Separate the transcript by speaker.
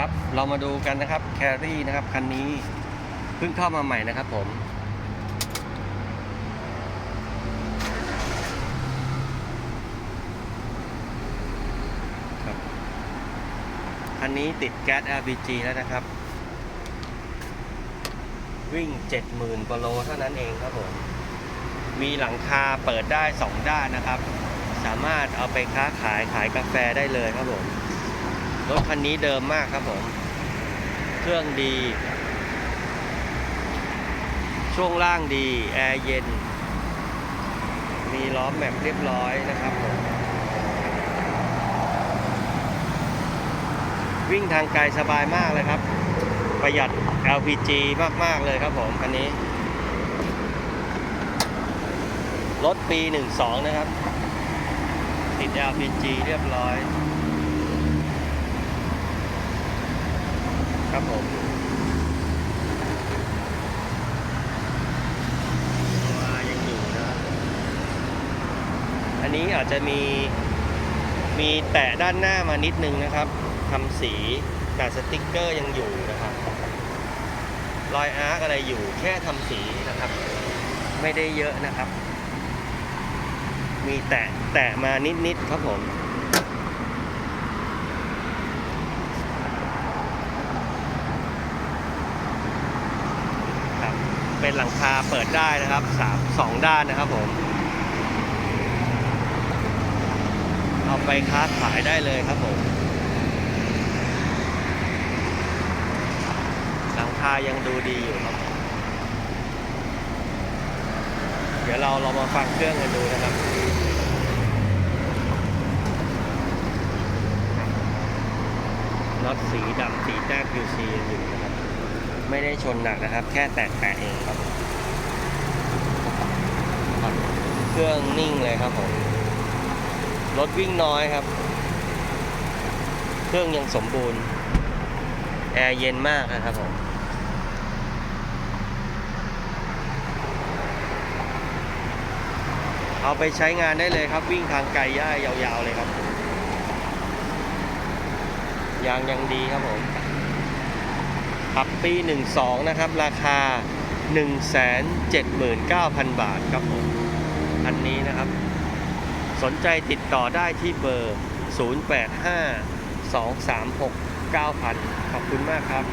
Speaker 1: ครับ เรามาดูกันนะครับแครี่นะครับคันนี้เพิ่งเข้ามาใหม่นะครับผม ครับ คันนี้ติดแก๊ส LPG แล้วนะครับ วิ่ง 70,000กว่าโลเท่านั้นเองครับผม มีหลังคาเปิดได้ 2 ด้านนะครับ สามารถเอาไปค้าขายขายกาแฟได้เลยครับผม รถคันนี้เดิมมากครับผม เครื่องดี ช่วงล่างดี แอร์เย็น มีล้อมแม็กเรียบร้อยนะครับผม วิ่งทางไกลสบายมากเลยครับ ประหยัด LPG มาก ๆ เลยครับผมคันนี้ รถปี 12 นะครับ ติด LPG เรียบร้อย ครับผมยังอยู่นะอันนี้อาจจะมีมีแตะด้านหน้ามานิดนึงนะครับทำสีแต่สติกเกอร์ยังอยู่นะครับรอยอาร์กอะไรอยู่แค่ทำสีนะครับ ไม่ได้เยอะนะครับ มีแตะแตะมานิดๆครับผม ครับ เป็นหลังคาเปิดได้นะครับสามสองด้านนะครับผม เอาไปค้าขายได้เลยครับผม หลังคายังดูดีอยู่ครับ เดี๋ยวเราเรามาฟังเครื่องกันดูนะครับน็อตสีดำสีแต้ม QC อยู่นะครับ ไม่ได้ชนหนักนะครับ แค่แตะแตะเองครับครับ เครื่องนิ่งเลยครับผม รถวิ่งน้อยครับ เครื่องยังสมบูรณ์ แอร์เย็นมากนะครับผมเอาไปใช้งานได้เลยครับ วิ่งทางไกลย่ายาวๆเลยครับ ยางยังดีครับผม ขับปี 12 นะครับ ราคา 179,000 บาทครับผมอันนี้นะครับ สนใจติดต่อได้ที่เบอร์ 085 236 9000 ขอบคุณมากครับ